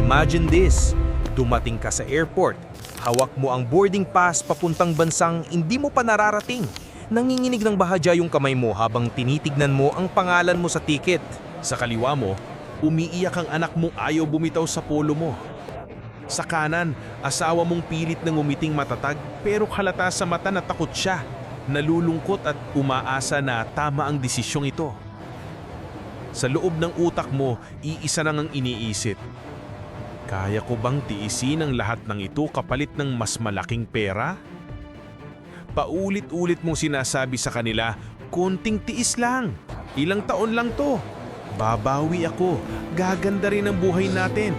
Imagine this, dumating ka sa airport, hawak mo ang boarding pass papuntang bansang hindi mo pa nararating. Nanginginig ng bahadya yung kamay mo habang tinitignan mo ang pangalan mo sa ticket. Sa kaliwa mo, umiiyak ang anak mong ayaw bumitaw sa polo mo. Sa kanan, asawa mong pilit ng umiting matatag pero halata sa mata na takot siya, nalulungkot at umaasa na tama ang desisyong ito. Sa loob ng utak mo, iisa lang ang iniisip. Kaya ko bang tiisin ang lahat ng ito kapalit ng mas malaking pera? Paulit-ulit mong sinasabi sa kanila, konting tiis lang. Ilang taon lang to. Babawi ako. Gaganda rin ang buhay natin.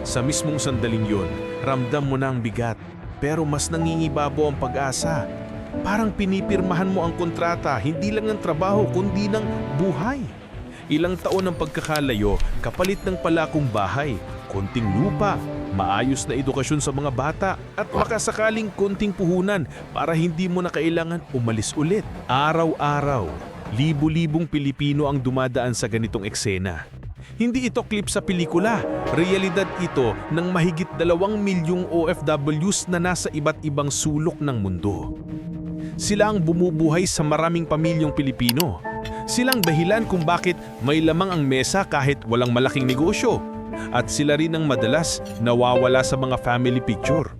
Sa mismong sandaling yun, ramdam mo na ang bigat. Pero mas nangingibabo ang pag-asa. Parang pinipirmahan mo ang kontrata, hindi lang ng trabaho kundi ng buhay. Ilang taon ng pagkakalayo, kapalit ng palakong bahay, konting lupa, maayos na edukasyon sa mga bata at makasakaling konting puhunan para hindi mo na kailangan umalis ulit. Araw-araw, libu-libong Pilipino ang dumadaan sa ganitong eksena. Hindi ito clip sa pelikula, realidad ito ng mahigit dalawang milyong OFWs na nasa iba't ibang sulok ng mundo. Sila ang bumubuhay sa maraming pamilyong Pilipino. Silang dahilan kung bakit may lamang ang mesa kahit walang malaking negosyo. At sila rin ang madalas nawawala sa mga family picture.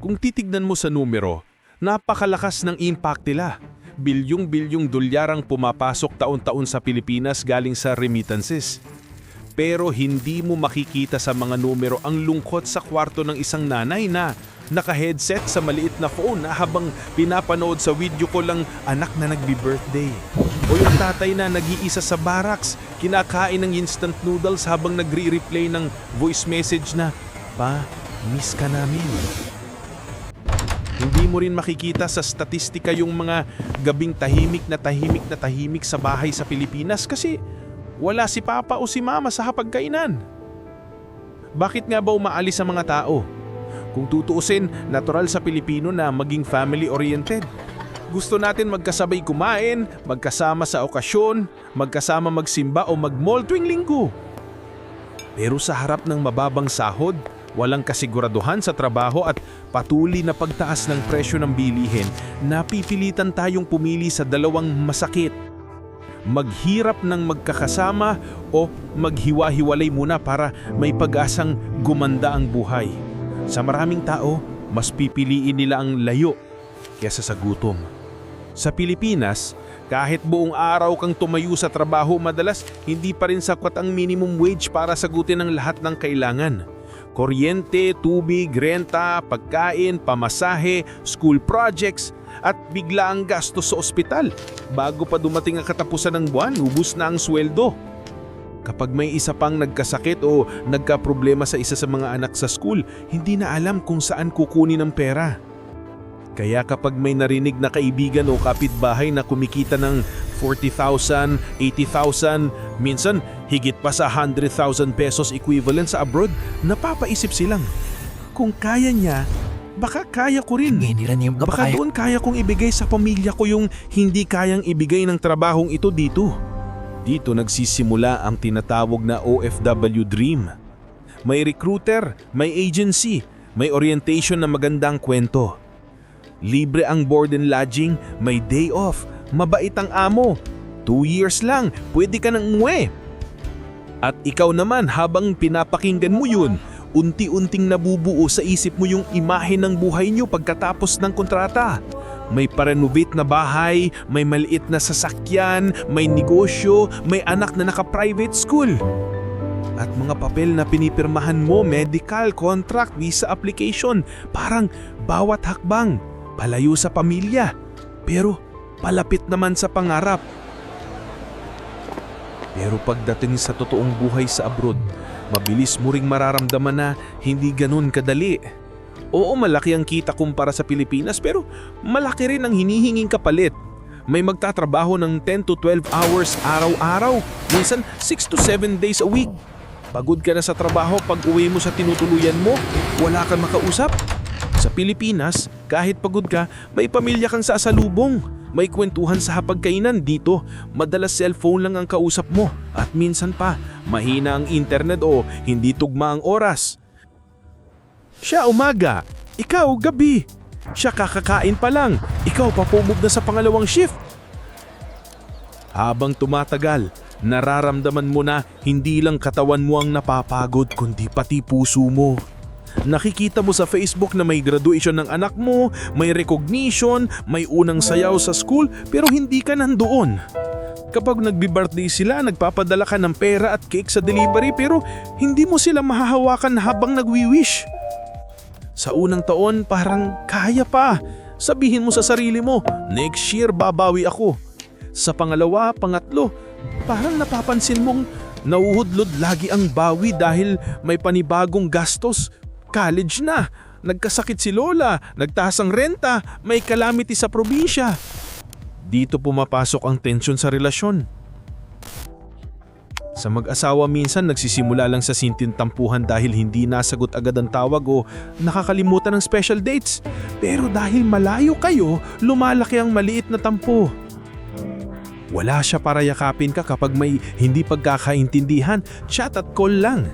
Kung titignan mo sa numero, napakalakas ng impact nila. Bilyong-bilyong dolyarang pumapasok taon-taon sa Pilipinas galing sa remittances. Pero hindi mo makikita sa mga numero ang lungkot sa kwarto ng isang nanay na naka-headset sa maliit na phone habang pinapanood sa video ko lang anak na nagbi-birthday. O yung tatay na nag-iisa sa barracks, kinakain ng instant noodles habang nagre-replay ng voice message na, Pa, miss ka namin. Hindi mo rin makikita sa statistika yung mga gabing tahimik na tahimik na tahimik sa bahay sa Pilipinas kasi wala si Papa o si Mama sa hapagkainan. Bakit nga ba umaalis ang mga tao? Kung tutuusin, natural sa Pilipino na maging family-oriented. Gusto natin magkasabay kumain, magkasama sa okasyon, magkasama magsimba o mag-mall tuwing linggo. Pero sa harap ng mababang sahod, walang kasiguraduhan sa trabaho at patuloy na pagtaas ng presyo ng bilihin, napipilitan tayong pumili sa dalawang masakit. Maghirap ng magkakasama o maghiwa-hiwalay muna para may pag-asang gumanda ang buhay. Sa maraming tao, mas pipiliin nila ang layo kesa sa gutom. Sa Pilipinas, kahit buong araw kang tumayo sa trabaho, madalas hindi pa rin sapat ang minimum wage para sagutin ang lahat ng kailangan. Kuryente, tubig, renta, pagkain, pamasahe, school projects, at bigla ang gastos sa ospital. Bago pa dumating ang katapusan ng buwan, ubus na ang sweldo. Kapag may isa pang nagkasakit o nagka-problema sa isa sa mga anak sa school, hindi na alam kung saan kukunin ang pera. Kaya kapag may narinig na kaibigan o kapitbahay na kumikita ng 40,000, 80,000, minsan higit pa sa 100,000 pesos equivalent sa abroad, napapaisip silang, kung kaya niya, baka kaya ko rin. Baka doon kaya kong ibigay sa pamilya ko yung hindi kayang ibigay ng trabahong ito dito. Dito nagsisimula ang tinatawag na OFW Dream. May recruiter, may agency, may orientation na magandang kwento. Libre ang board and lodging, may day off, mabait ang amo. Two years lang, pwede ka nang umuwi. At ikaw naman habang pinapakinggan mo yun, unti-unting nabubuo sa isip mo yung imahe ng buhay nyo pagkatapos ng kontrata. May parenovate na bahay, may maliit na sasakyan, may negosyo, may anak na naka-private school. At mga papel na pinipirmahan mo, medical, contract, visa application, parang bawat hakbang, palayo sa pamilya. Pero palapit naman sa pangarap. Pero pagdating sa totoong buhay sa abroad, mabilis mo ring mararamdaman na hindi ganun kadali. Oo, malaki ang kita kumpara sa Pilipinas pero malaki rin ang hinihinging kapalit. May magtatrabaho ng 10 to 12 hours araw-araw, minsan 6 to 7 days a week. Pagod ka na sa trabaho pag uwi mo sa tinutuluyan mo, wala kang makausap. Sa Pilipinas, kahit pagod ka, may pamilya kang sasalubong. May kwentuhan sa hapagkainan dito. Madalas cellphone lang ang kausap mo. At minsan pa, mahina ang internet o hindi tugma ang oras. Siya umaga, ikaw gabi. Siya kakakain pa lang, ikaw papumog na sa pangalawang shift. Habang tumatagal, nararamdaman mo na hindi lang katawan mo ang napapagod kundi pati puso mo. Nakikita mo sa Facebook na may graduation ng anak mo, may recognition, may unang sayaw sa school pero hindi ka nandoon. Kapag nagbi-birthday sila, nagpapadala ka ng pera at cake sa delivery pero hindi mo sila mahahawakan habang nagwi-wish. Sa unang taon, parang kaya pa. Sabihin mo sa sarili mo, next year babawi ako. Sa pangalawa, pangatlo, parang napapansin mong nauhudlod lagi ang bawi dahil may panibagong gastos. College na, nagkasakit si Lola, nagtaas ang renta, may calamity sa probinsya. Dito pumapasok ang tensyon sa relasyon. Sa mag-asawa minsan nagsisimula lang sa sintintampuhan dahil hindi nasagot agad ang tawag o nakakalimutan ng special dates. Pero dahil malayo kayo, lumalaki ang maliit na tampo. Wala siya para yakapin ka kapag may hindi pagkakaintindihan, chat at call lang.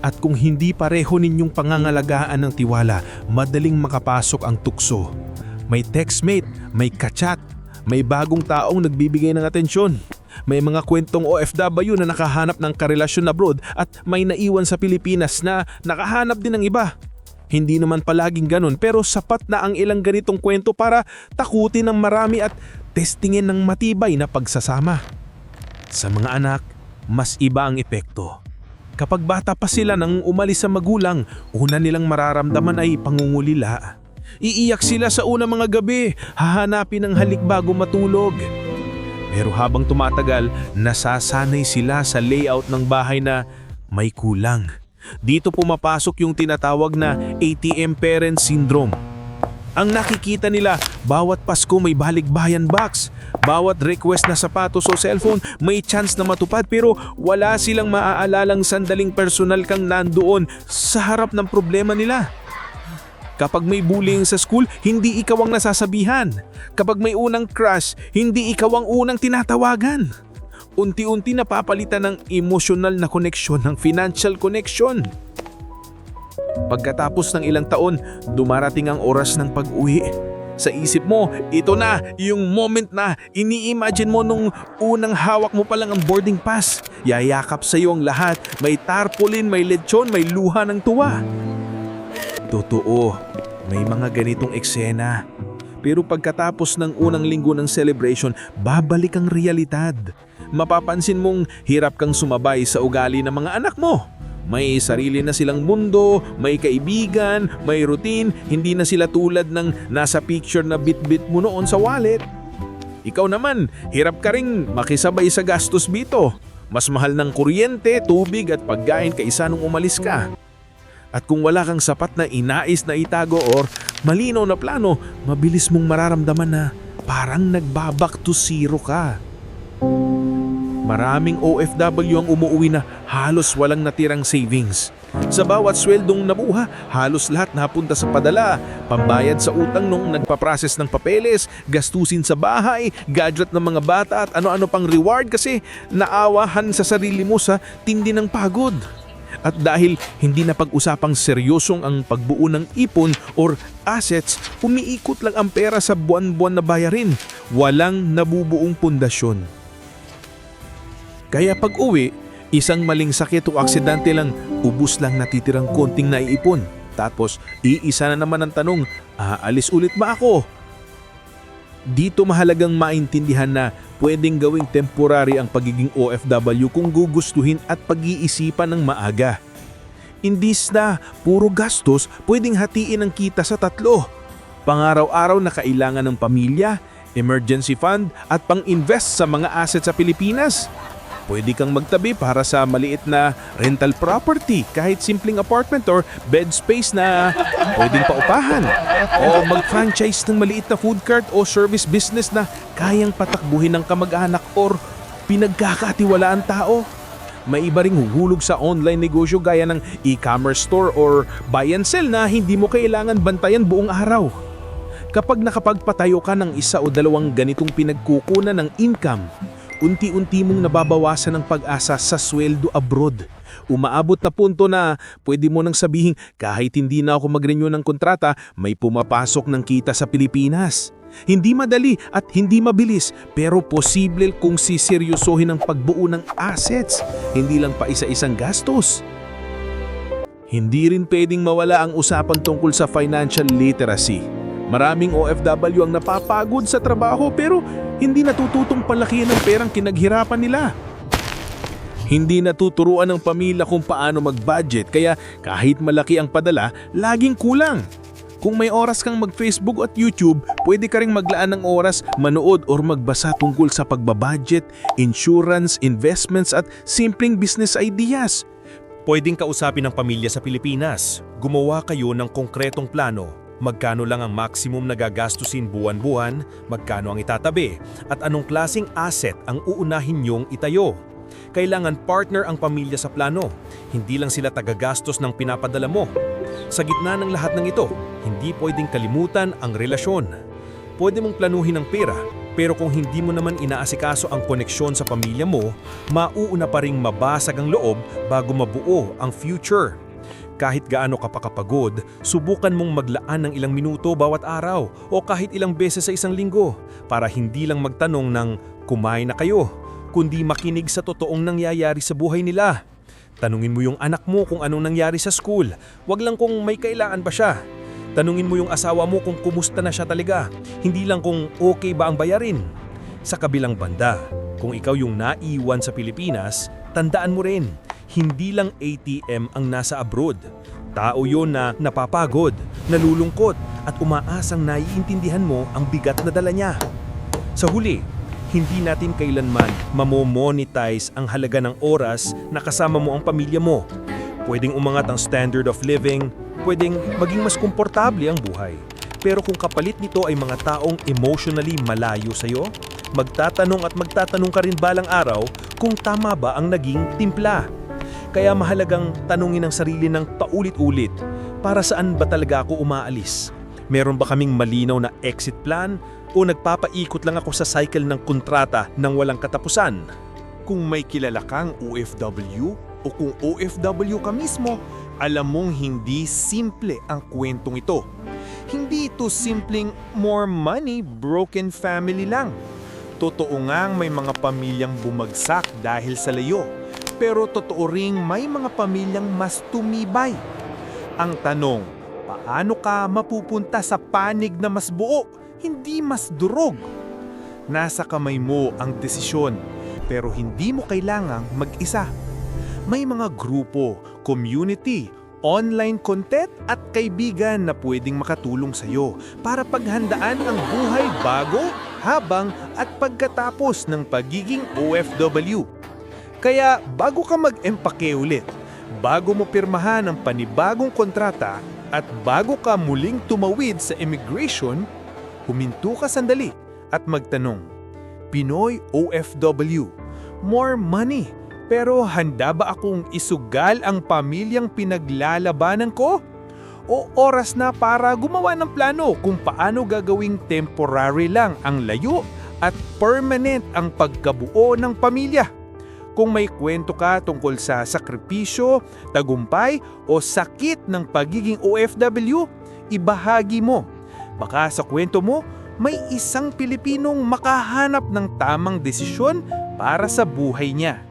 At kung hindi pareho ninyong pangangalagaan ng tiwala, madaling makapasok ang tukso. May textmate, may kachat, may bagong taong nagbibigay ng atensyon. May mga kwentong OFW na nakahanap ng karelasyon abroad at may naiwan sa Pilipinas na nakahanap din ng iba. Hindi naman palaging ganun pero sapat na ang ilang ganitong kwento para takutin ng marami at testingin ng matibay na pagsasama. Sa mga anak, mas iba ang epekto. Kapag bata pa sila nang umalis sa magulang, una nilang mararamdaman ay pangungulila. Iiyak sila sa unang mga gabi, hahanapin ng halik bago matulog. Pero habang tumatagal, nasasanay sila sa layout ng bahay na may kulang. Dito pumapasok yung tinatawag na ATM parent syndrome. Ang nakikita nila, bawat Pasko may balikbayan box. Bawat request na sapatos o cellphone may chance na matupad pero wala silang maaalalang sandaling personal kang nandoon sa harap ng problema nila. Kapag may bullying sa school, hindi ikaw ang nasasabihan. Kapag may unang crush, hindi ikaw ang unang tinatawagan. Unti-unti napapalitan ng emosyonal na koneksyon ng financial connection. Pagkatapos ng ilang taon, dumarating ang oras ng pag-uwi. Sa isip mo, ito na yung moment na ini-imagine mo nung unang hawak mo pa lang ang boarding pass. Yayakap sa iyo ang lahat. May tarpaulin, may lechon, may luha ng tuwa. Totoo, may mga ganitong eksena. Pero pagkatapos ng unang linggo ng celebration, babalik ang realidad. Mapapansin mong hirap kang sumabay sa ugali ng mga anak mo. May sarili na silang mundo, may kaibigan, may routine, hindi na sila tulad ng nasa picture na bit-bit mo noon sa wallet. Ikaw naman, hirap ka ring makisabay sa gastos bito. Mas mahal ng kuryente, tubig at pagkain kaysa nung umalis ka. At kung wala kang sapat na inais na itago or malinaw na plano, mabilis mong mararamdaman na parang nagbabak to zero ka. Maraming OFW ang umuwi na halos walang natirang savings. Sa bawat sweldong nabuha, halos lahat napunta sa padala, pambayad sa utang nung nagpaprocess ng papeles, gastusin sa bahay, gadget ng mga bata at ano-ano pang reward kasi naawahan sa sarili mo sa tindi ng pagod. At dahil hindi na pag-usapang seryosong ang pagbuo ng ipon or assets, umiikot lang ang pera sa buwan-buwan na bayarin. Walang nabubuong pundasyon. Kaya pag uwi, isang maling sakit o aksidente lang, ubus lang natitirang konting naiipon. Tapos, iisa na naman ang tanong, aalis ulit ba ako? Dito mahalagang maintindihan na pwedeng gawing temporary ang pagiging OFW kung gugustuhin at pag-iisipan ng maaga. Indis na puro gastos, pwedeng hatiin ang kita sa tatlo. Pangaraw-araw na kailangan ng pamilya, emergency fund at pang-invest sa mga asset sa Pilipinas. Pwede kang magtabi para sa maliit na rental property, kahit simpleng apartment or bed space na pwedeng paupahan. O mag-franchise ng maliit na food cart o service business na kayang patakbuhin ng kamag-anak or pinagkakatiwalaan tao. May iba ring huhulog sa online negosyo gaya ng e-commerce store or buy and sell na hindi mo kailangan bantayan buong araw. Kapag nakapagpatayo ka ng isa o dalawang ganitong pinagkukunan ng income, unti-unti mong nababawasan ang pag-asa sa sweldo abroad. Umaabot na punto na pwede mo nang sabihin kahit hindi na ako mag-renew ng kontrata, may pumapasok ng kita sa Pilipinas. Hindi madali at hindi mabilis pero posible kung siseryosohin ang pagbuo ng assets, hindi lang pa isa-isang gastos. Hindi rin pwedeng mawala ang usapan tungkol sa financial literacy. Maraming OFW ang napapagod sa trabaho pero hindi natututong palakihan ng perang kinaghirapan nila. Hindi natuturuan ng pamilya kung paano mag-budget kaya kahit malaki ang padala, laging kulang. Kung may oras kang mag-Facebook at YouTube, pwede ka ring maglaan ng oras manood or magbasa tungkol sa pagbabudget, insurance, investments at simpleng business ideas. Pwedeng kausapin ng pamilya sa Pilipinas. Gumawa kayo ng konkretong plano. Magkano lang ang maximum na gagastusin buwan-buwan, magkano ang itatabi, at anong klasing asset ang uunahin niyong itayo. Kailangan partner ang pamilya sa plano, hindi lang sila tagagastos ng pinapadala mo. Sa gitna ng lahat ng ito, hindi pwedeng kalimutan ang relasyon. Pwede mong planuhin ang pera, pero kung hindi mo naman inaasikaso ang koneksyon sa pamilya mo, mauuna pa ring mabasag ang loob bago mabuo ang future. Kahit gaano ka pa kapagod, subukan mong maglaan ng ilang minuto bawat araw o kahit ilang beses sa isang linggo para hindi lang magtanong ng kumain na kayo, kundi makinig sa totoong nangyayari sa buhay nila. Tanungin mo yung anak mo kung anong nangyari sa school, wag lang kung may kailangan ba siya. Tanungin mo yung asawa mo kung kumusta na siya talaga, hindi lang kung okay ba ang bayarin. Sa kabilang banda, kung ikaw yung naiwan sa Pilipinas, tandaan mo rin, hindi lang ATM ang nasa abroad. Tao yon na napapagod, nalulungkot at umaasang naiintindihan mo ang bigat na dala niya. Sa huli, hindi natin kailanman mamomonetize ang halaga ng oras na kasama mo ang pamilya mo. Pwedeng umangat ang standard of living, pwedeng maging mas komportable ang buhay. Pero kung kapalit nito ay mga taong emotionally malayo sa'yo, magtatanong at magtatanong ka rin balang araw kung tama ba ang naging timpla. Kaya mahalagang tanungin ang sarili ng paulit-ulit, para saan ba talaga ako umaalis? Meron ba kaming malinaw na exit plan o nagpapaikot lang ako sa cycle ng kontrata nang walang katapusan? Kung may kilala kang OFW o kung OFW ka mismo, alam mong hindi simple ang kwentong ito. Hindi ito simpleng more money, broken family lang. Totoo ngang may mga pamilyang bumagsak dahil sa layo. Pero totoo ring may mga pamilyang mas tumibay. Ang tanong, paano ka mapupunta sa panig na mas buo, hindi mas durog? Nasa kamay mo ang desisyon, pero hindi mo kailangang mag-isa. May mga grupo, community, online content at kaibigan na pwedeng makatulong sa iyo para paghandaan ang buhay bago, habang at pagkatapos ng pagiging OFW. Kaya bago ka mag-empake ulit, bago mo pirmahan ang panibagong kontrata at bago ka muling tumawid sa immigration, huminto ka sandali at magtanong, Pinoy OFW, more money, pero handa ba akong isugal ang pamilyang pinaglalabanan ko? O oras na para gumawa ng plano kung paano gagawing temporary lang ang layo at permanent ang pagkabuo ng pamilya? Kung may kwento ka tungkol sa sakripisyo, tagumpay o sakit ng pagiging OFW, ibahagi mo. Baka sa kwento mo, may isang Pilipinong makahanap ng tamang desisyon para sa buhay niya.